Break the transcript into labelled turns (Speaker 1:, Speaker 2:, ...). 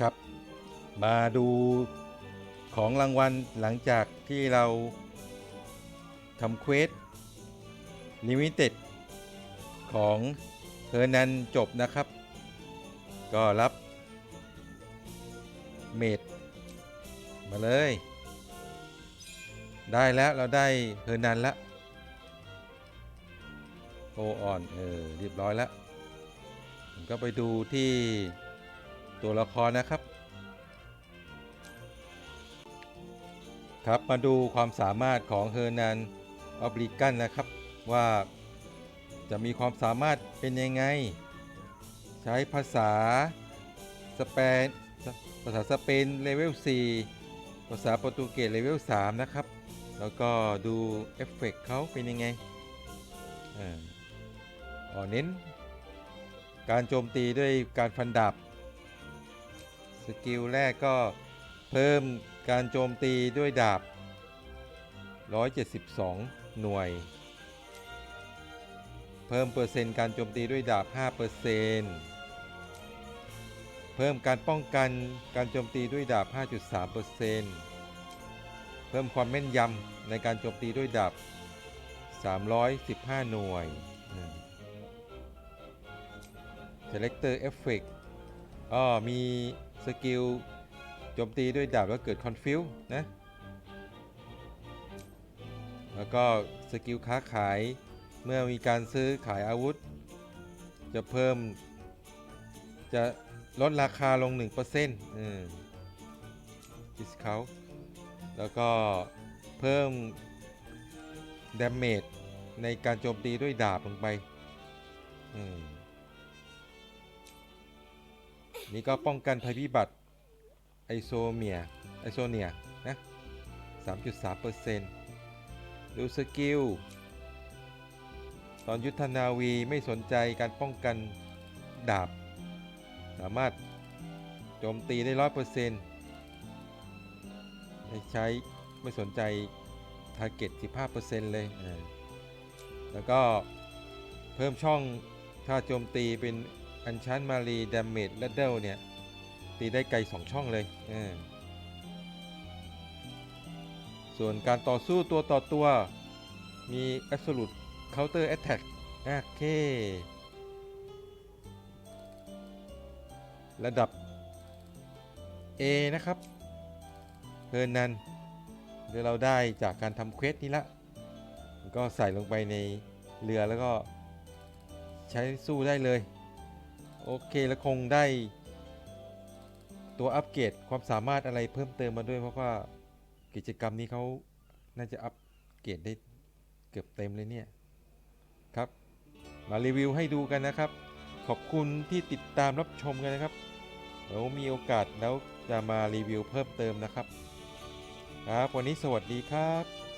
Speaker 1: ครับ มาดูของรางวัลหลังจากที่เราทำเควสลิมิเต็ดของเฮอร์นันจบนะครับ ก็รับเมดมาเลย ได้แล้วเราได้เฮอร์นันละโอออนเออเรียบร้อยแล้วผมก็ไปดูที่ ตัวละครนะครับ ครับมาดูความสามารถของเฮอร์นันออบริกันนะครับว่าจะมีความสามารถเป็นยังไง ใช้ภาษาสเปนภาษาสเปนเลเวล 4 ภาษาโปรตุเกสเลเวล 3 นะครับ แล้วก็ดูเอฟเฟกต์เขาเป็นยังไงอ่อ๋อเน้น การโจมตีด้วยการฟันดาบ สกิลแรกก็เพิ่มการโจมตีด้วยดาบ 172 หน่วย เพิ่มเปอร์เซ็นต์การโจมตีด้วยดาบ 5%เปอร์เซ็นต์เพิ่มการป้องกันการโจมตีด้วยดาบ 5.3%เปอร์เซ็นต์เพิ่มความแม่นยำในการโจมตีด้วยดาบ 315 หน่วย Selector Effect อ๋อมี สกิลโจมตีด้วยดาบแล้วเกิดคอนฟิวนะ แล้วก็สกิลค้าขายเมื่อมีการซื้อขายอาวุธ จะเพิ่ม จะลดราคาลง 1%อืม discount แล้วก็เพิ่ม damage ในการโจมตีด้วยดาบลงไป อืม นี่ก็ป้องกันภัยพิบัติไอโซเมียไอโซเนียนะ 3.3%ดูสกิล ตอนยุทธนาวีไม่สนใจการป้องกันดาบ สามารถโจมตีได้100%ไม่ใช้ไม่สนใจทาร์เก็ต15%เลยแล้วก็เพิ่มช่องถ้าโจมตีเป็น อันชันมารีดามเมจและเดลเนี่ย ตีได้ไกล 2 ช่องเลยเออส่วนการต่อสู้ตัวต่อตัว มี Absolute Counter Attack โอเค ระดับ A นะครับเพินนันเดี๋ยวเราได้จากการทำเควสนี้ละก็ใส่ลงไปในเรือแล้วก็ใช้สู้ได้เลย โอเคแล้วคงได้ ตัวอัปเกรดความสามารถอะไรเพิ่มเติมมาด้วยเพราะว่ากิจกรรมนี้เขาน่าจะอัปเกรดได้เกือบเต็มเลยเนี่ยครับ มารีวิวให้ดูกันนะครับ ขอบคุณที่ติดตามรับชมกันนะครับเดี๋ยวมีโอกาสแล้วจะมารีวิวเพิ่มเติมนะครับ ครับ วันนี้สวัสดีครับ